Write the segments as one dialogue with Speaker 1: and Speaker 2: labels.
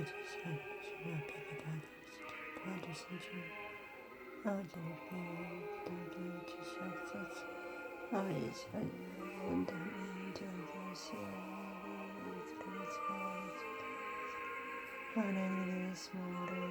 Speaker 1: Party Sun should not be regarded as a party syndrome. Origin being due to success. Always and Origin is more.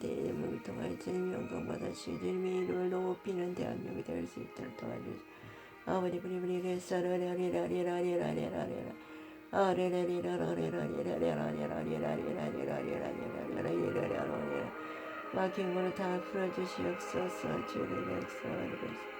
Speaker 1: 대의무 통하여 주님 영광받으시는 미를 높이는 대한민국이 될 수 있도록 도와주시 아버지 부리부리게 사라라리라리라리라리라리라 아레레리라라리라리라리라리라리라리라리라리라리라리라리라리라 막힌 문을 다 풀어주시옵소서 주님 역사하옵소서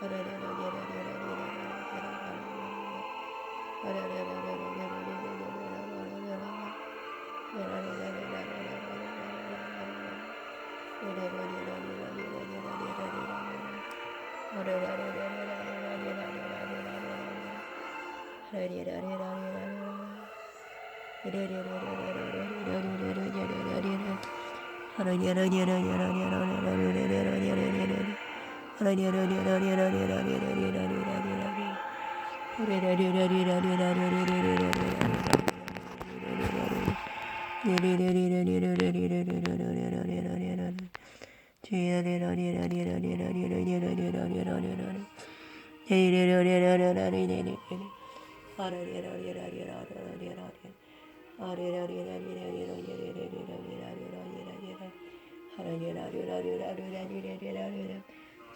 Speaker 1: Hallelujah. Ölüyor, ölüyor, ölüyor, ölüyor, ölüyor, ölüyor, ölüyor, ölüyor,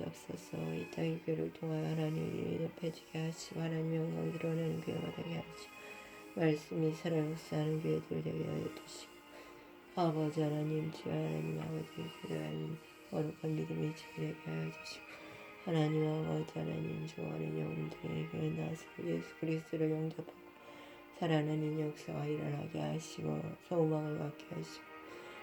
Speaker 1: 주시옵소서 이 땅의 교를 통하여 하나님을 일이 높여지게 하시고 하나님의 영광 드러내는 교회가 되게 하시고 말씀이 살아 역사하는 교회들 되게 하여 주시고 아버지 하나님 주 하나님 아버지 기도하님 어룩한 믿음이 지키게 하여 주시고 하나님 아버지 하나님 좋아하는 영혼들에게 나서 예수 그리스도를 영접하고 살아나는 역사와 일어나게 하시고 소망을 갖게 하시고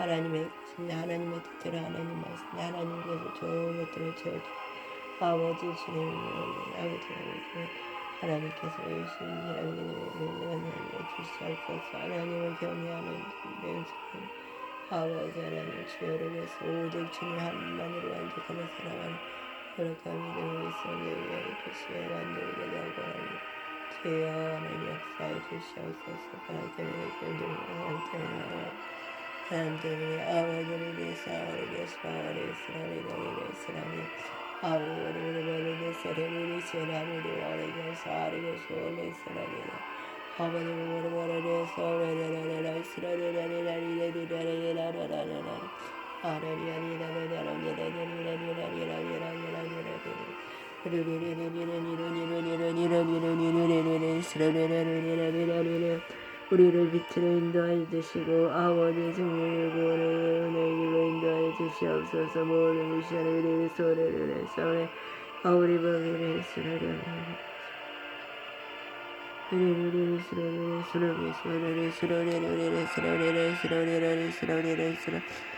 Speaker 1: 의 뜻대로 하나님 말씀 하나님께서 좋은 것들을 채워주 아버지 주님 아버지 아버지 하나님께서 열심히 하나님을 주시옵소서 하나님을 경외하는 명성을 아버지 하나님 주여를 위해서 오직 주님 한만으로 완벽하게 살아가는 거룩한 믿음을 있어게 위하여 주시어 만들게 되고 주여 하나님 역사해 주시옵소서 하나님 때문에 견디는 하나님 때문에 하나님 때 문에 아버지를 위해서 아버지를 위해서 아버지를 위해서 아버지를 위해서 하 우리를 빛으로 인도하여 주시고 아버지 승리를 구원의 은혜의 길로 인도하여 주시옵소서. 모든 무시하는 우리의 소리를 해서 아우리 범위를 쓰라려 우리를 쓰라려 쓰라려 쓰라려 쓰라려 쓰라려 쓰라려 쓰라려 쓰라려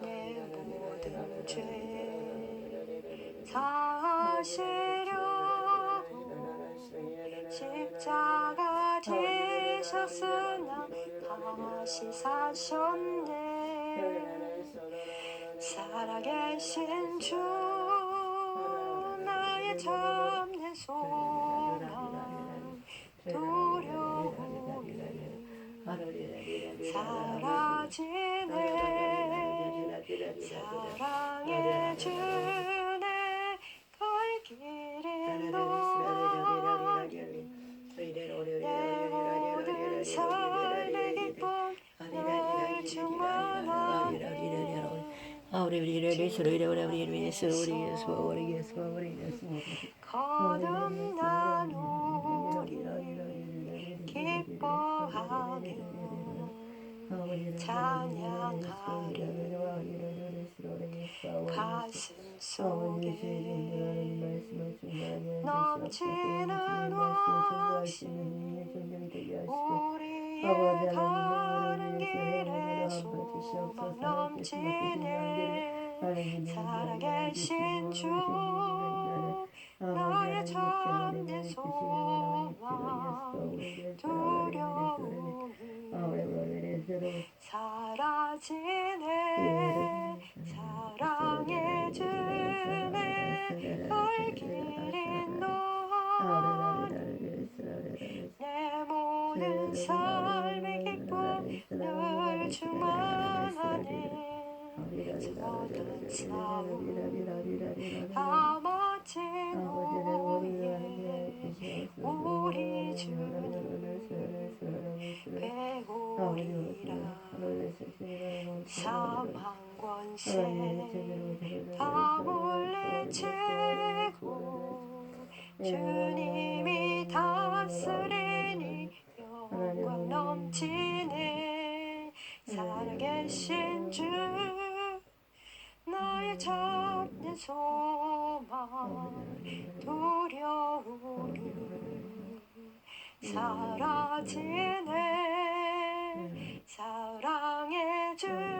Speaker 2: 내 사시려고 십자가 지셨으나 다시 사셨네 살아계신 주 나의 참된 소망 두려움이 사라지네 사랑의 주내 갈 길인 너니 내 모든 삶의 기쁨 늘 충만하네 거듭난 우리 기뻐하며 가슴 속에 넘치는 확신 우리의 가는 길에 소망 넘치네 살아계신 주 나의 참된 소망 두려움이 사라지네 사랑의 주내 갈 길인 너니 내 모든 삶의 기쁨 늘 충만하네 모든 삶 사망 권세 다 물리치고 주님이 다스리니 영광 넘치네 살아계신 주 나의 참된 소망 두려움이 사라지네 사랑해 주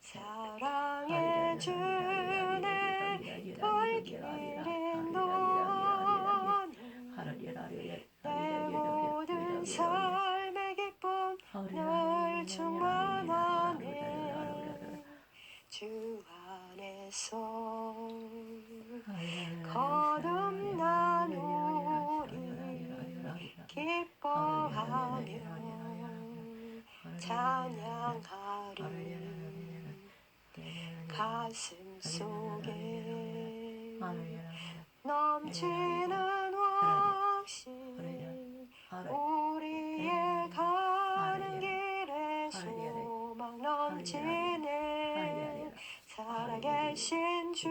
Speaker 2: 사랑해 주네 갈 길이 너니 내 모든 삶 가슴 속에 넘치는 확신 우리의 가는 길에 소망 넘치네 살아계신 주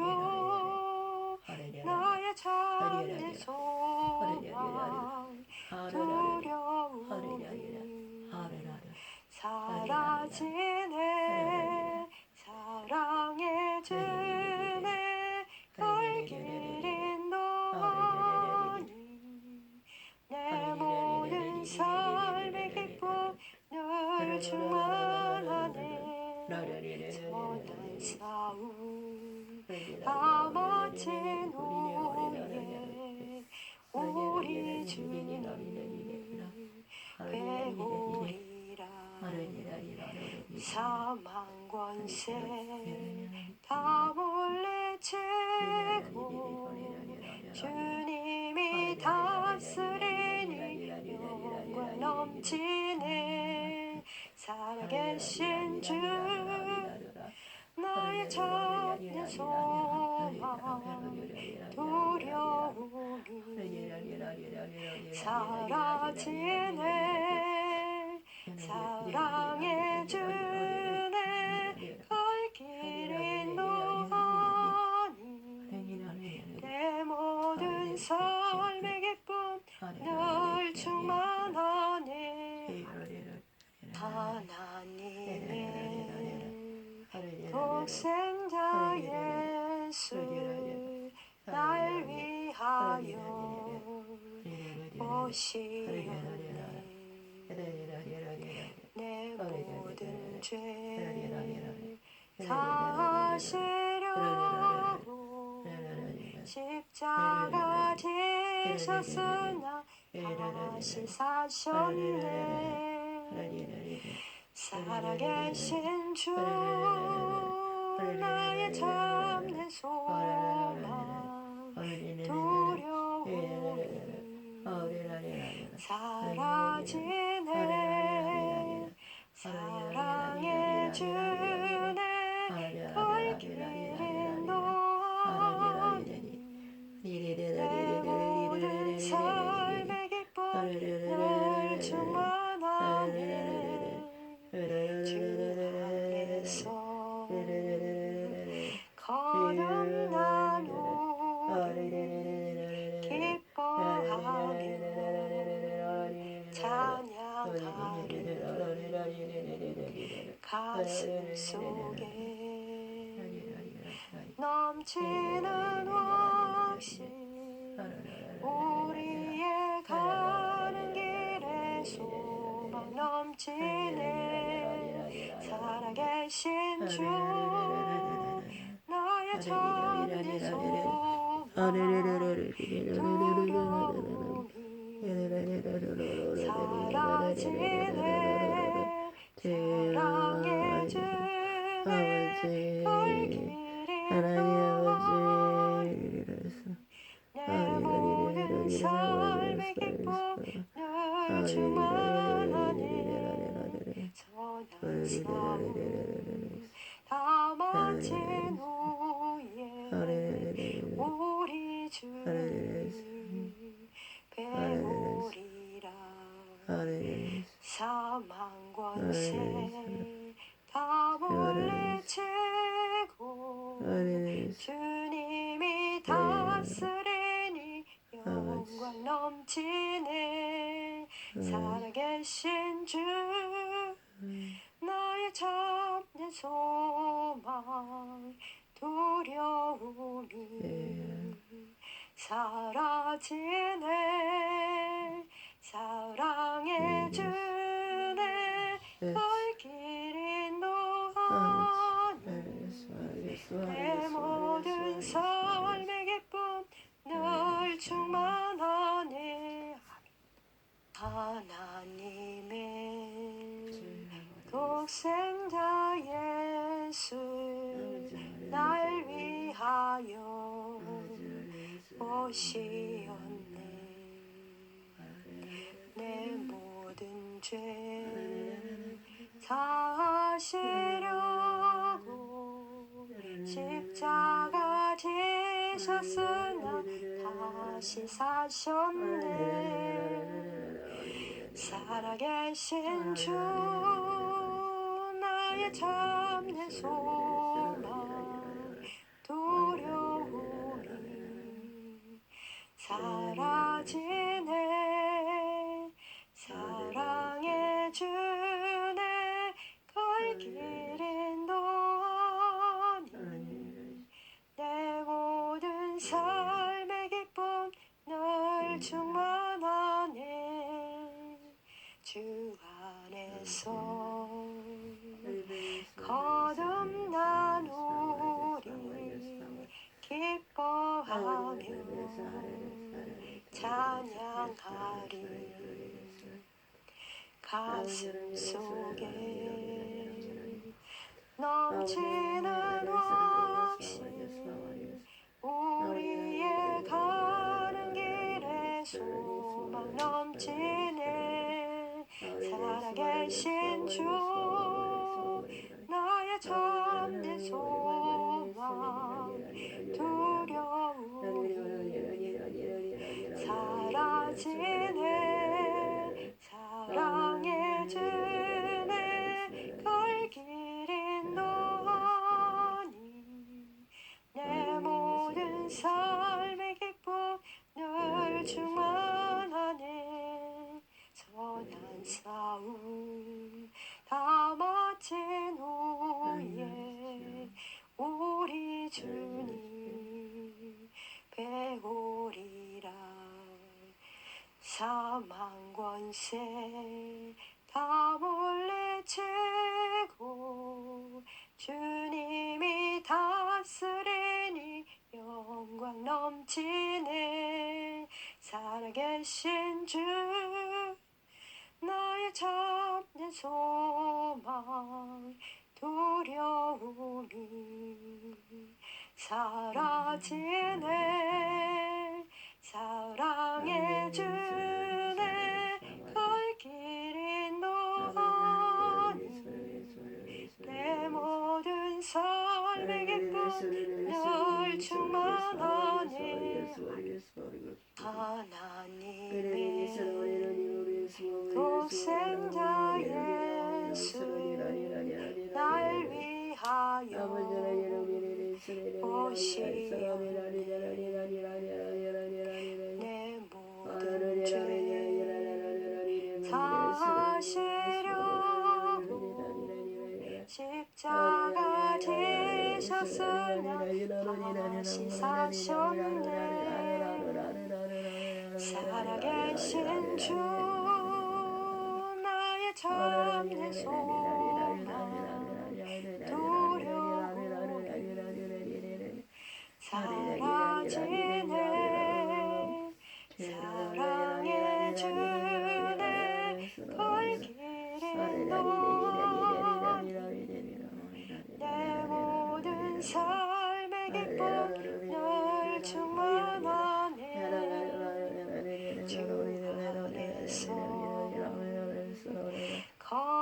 Speaker 2: 나의 참된 소망 두려움이 사라지 충만하네. 선한 싸움 다 마친 후에 우리 주님 배우리라. 사망 권세. 다물 살아계신 주 나의 참된 소망 두려움이 사라지네. 사랑해 주네. 갈 길이 너니 내 모든 삶의 기쁨 늘 충만하네. 하나님의 독생자 예수 날 위하여 오시었네 내 모든 죄 사시려고 십자가 지셨으나 다시 사셨네 살아계신 주 나의 참된 소망 두려움이 사라지네. 사랑해 주 주 나의 주
Speaker 1: 아버지 하나님 아버지
Speaker 2: 모든 삶의 기쁨 충만 주님 물리치고 주님이 다스리니 영광 넘치네. 살아계신 주 나의 참된 소망 두려움이 사라지네. 사랑의 주네. 발길이 노하네 내 모든 삶의 기쁨 늘 충만하네 하나님의 독생자 예수 날 위하여 오시었네. 내 모든 죄 사하시려고 십자가 지셨으나 다시 사셨네. 살아계신 주 참된 소망 두려움이 사라지네. 사랑의 주네. 갈 길인 너니 내 모든 삶의 기쁨 늘 충만하네. 주 안에서 찬양하리 가슴 속에 넘치는 확신 우리의 가는 길에 소망 넘치네 살아계신 주 나의 참된 소망 지네 사랑의 주네 갈 길인 너니 내 모든 삶의 기쁨 늘 충만하네 선한 싸움 다 마친 후에 우리 주님 배우리라 사망 권세 다 물리치고 주님이 다스리니 영광 넘치네. 살아계신 주 나의 참된 소망 두려움이 사라지네 충만하네 하나님의 독생자 예수 날 위하여 내 되셨으나 다시 사셨네 살아계신 주 나의 참된 소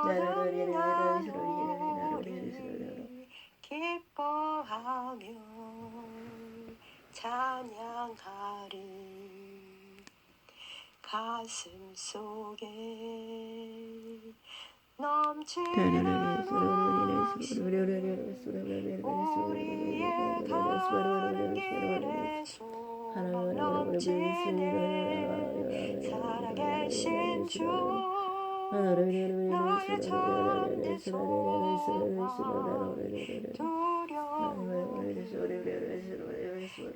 Speaker 2: 거듭난 우리 기뻐하며 찬양하리 가슴 속에 넘치는 우리의 가는 길에 소망 넘치네 살아계신 주 나의 참된 소망 두려움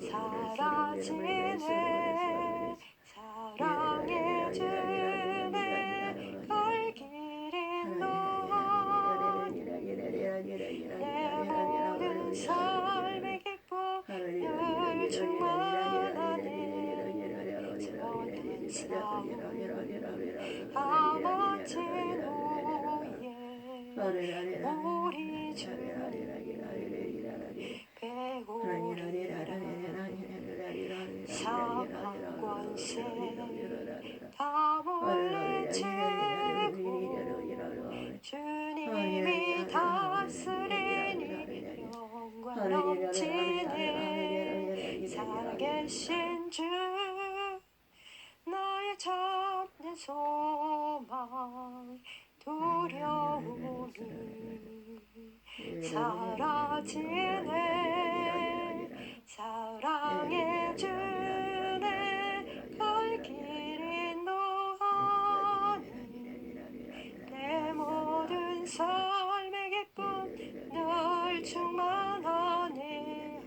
Speaker 2: 사라지네 사라지네. 사랑의 주내 갈 길인 너니 내 모든 삶의 기쁨 늘 충만하네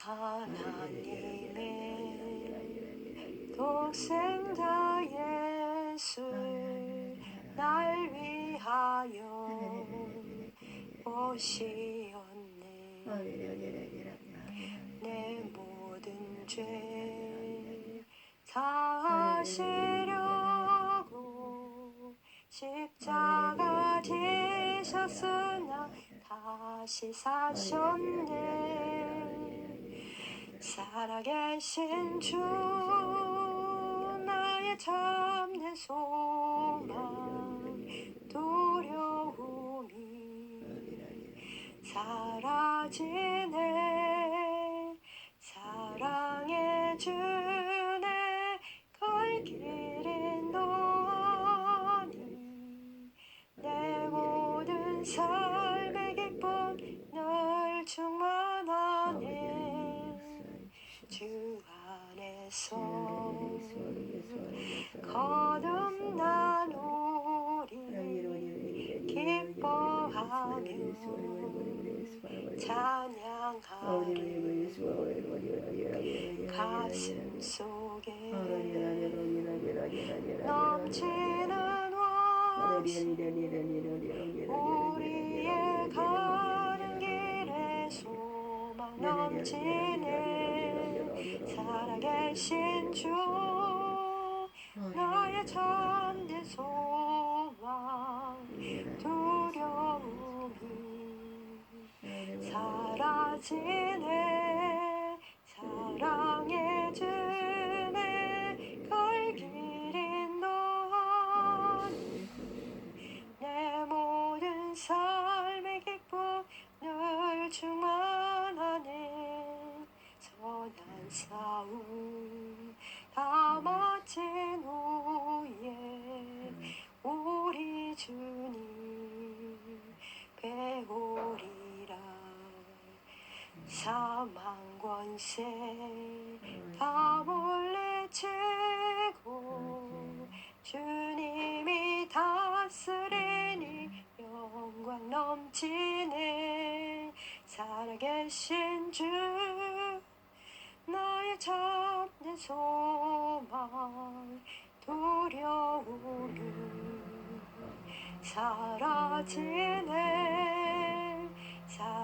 Speaker 2: 하나님의 독생자 오시었네 내 모든 죄 사하시려고 십자가 지셨으나 다시 사셨네 살아계신 주 나의 참 사라지네. 사랑의 주내 갈 길인 너니 내 모든 삶의 기쁨 늘 충만하네. 주 안에서 거듭난 우리 기뻐하며 찬양하리 가슴 속에 넘치는 원수 우리의 가는 길에 소망 넘치네 살아계신 지네 망 권세 다 물리치고 주님이 다스리니 영광 넘치네. 살아계 살아계신 주 나의 참된 소망 두려움이 사라지네. 사랑의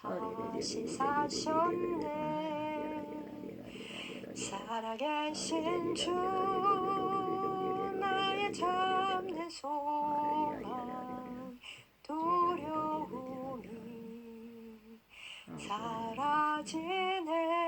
Speaker 2: 다시 사셨네 살아계신 주 나의 참된 소망 두려움이 사라지네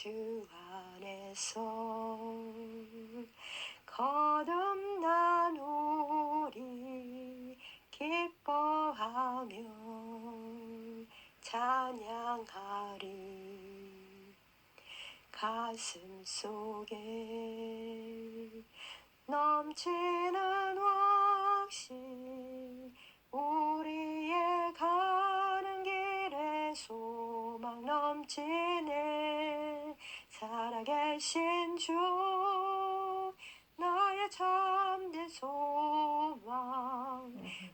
Speaker 2: 주 안에서 거듭난 우리 기뻐하며 찬양하리. 가슴 속에 넘치는 확신 우리의 가 계신 주 나의 참된 소망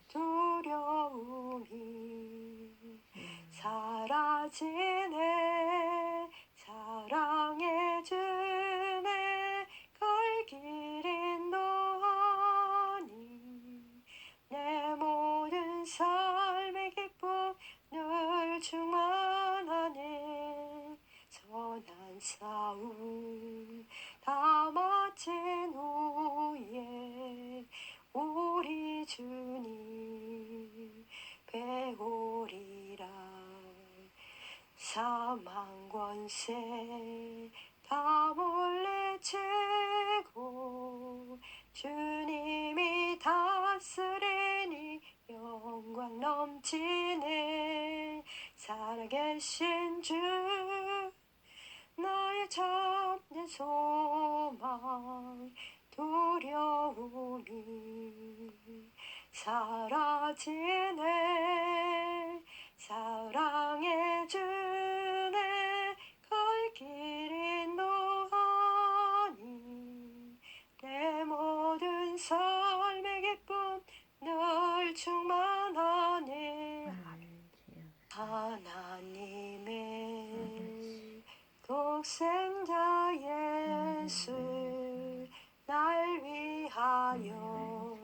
Speaker 2: 두려움이 사라지네. 사랑의 주네. 갈 길인 너니 내 모든 삶 사망 권세 다 물리치고 주님이 다스리니 영광 넘치네. 살아계신 주 나의 참된 소망 두려움이 사라지네. 사랑의 주 충만하네 하나님의 독생자 예수 날 위하여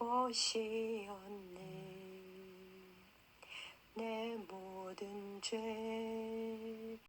Speaker 2: 오시었네. 내 모든 죄